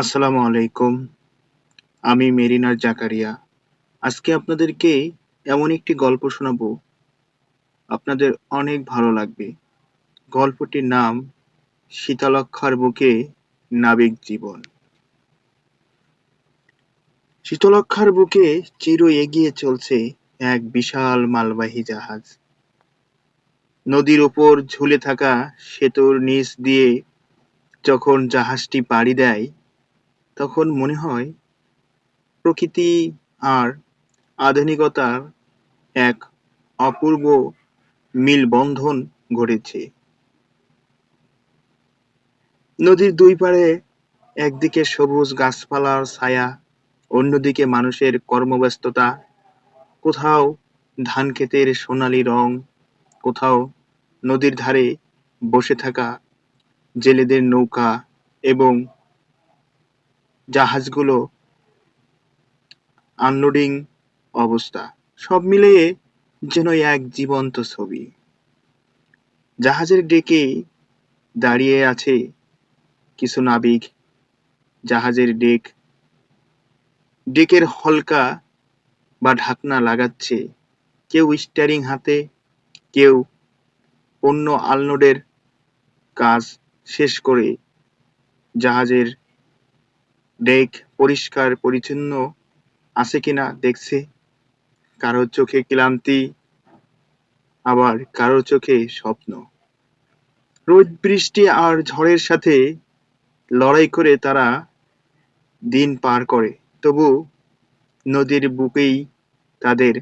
আসসালামু আলাইকুম। আমি মেরিনার জাকারিয়া। আজকে আপনাদেরকে এমন একটি গল্প শোনাবো। আপনাদের অনেক ভালো লাগবে। গল্পটির নাম শীতলক্ষার বুকে নাবিক জীবন। শীতলক্ষার বুকে চির এগিয়ে চলছে এক বিশাল মালবাহী জাহাজ। নদীর ওপর ঝুলে থাকা সেতুর নিচ দিয়ে যখন জাহাজটি পাড়ি দেয় তখন মনে হয় প্রকৃতি আর আধুনিকতার এক অপূর্ব মিলবন্ধন ঘটেছে নদীর দুই পাড়ে একদিকে সবুজ গাছপালার ছায়া, অন্যদিকে মানুষের কর্মব্যস্ততা। কোথাও ধান ক্ষেতের সোনালি রং, কোথাও নদীর ধারে বসে থাকা জেলেদের নৌকা এবং জাহাজগুলো আনলোডিং অবস্থা, সব মিলিয়ে যেন এক জীবন্ত ছবি। জাহাজের ডেকে দাঁড়িয়ে আছে কিছু নাবিক। জাহাজের ডেক, ডেকের হলকা বা ঢাকনা লাগাচ্ছে। কেউ স্টিয়ারিং হাতে, কেউ অন্য আলনোডের কাজ শেষ করে জাহাজের ডেক পরিষ্কার, পরিচ্ছন্ন আছে কিনা দেখছে। কারোর চোখে ক্লান্তি, আবার কারোর চোখে স্বপ্ন। রোদ, বৃষ্টি আর ঝড়ের সাথে লড়াই করে তারা দিন পার করে। তবু নদীর বুকেই তাদের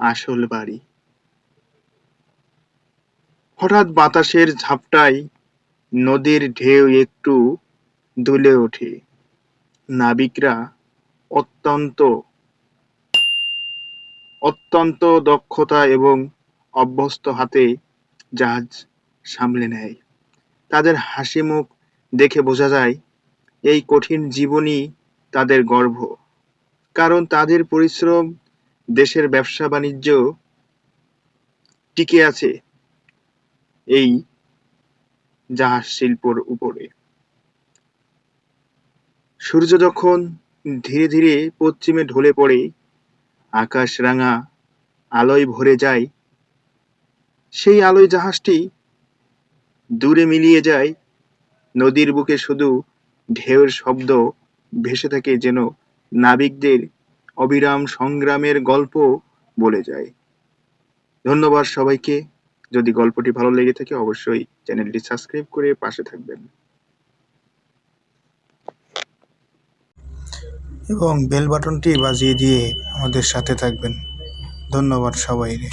আসল বাড়ি। হঠাৎ বাতাসের ঝাপটায় নদীর ঢেউ একটু দুলে ওঠে। নাবিকরা অত্যন্ত অত্যন্ত দক্ষতা এবং অভ্যস্ত হাতে জাহাজ সামলে নেয়। তাদের হাসি মুখ দেখে বোঝা যায়, এই কঠিন জীবনই তাদের গর্ব। কারণ তাদের পরিশ্রম দেশের ব্যবসা বাণিজ্য টিকে আছে এই জাহাজ শিল্পর উপরে। সূর্য যখন ধীরে ধীরে পশ্চিমে ঢলে পড়ে, আকাশ রাঙা, আলোয় ভরে যায়, সেই আলোয় জাহাজটি দূরে মিলিয়ে যায়, নদীর বুকে শুধু ঢেউয়ের শব্দ ভেসে থাকে যেন নাবিকদের অবিরাম সংগ্রামের গল্প বলে যায়। ধন্যবাদ সবাইকে। যদি গল্পটি ভালো লেগে থাকে, অবশ্যই চ্যানেলটি সাবস্ক্রাইব করে পাশে থাকবেন। এবং বেল বাটনটি বাজিয়ে দিয়ে আমাদের সাথে থাকবেন। ধন্যবাদ সবাইকে।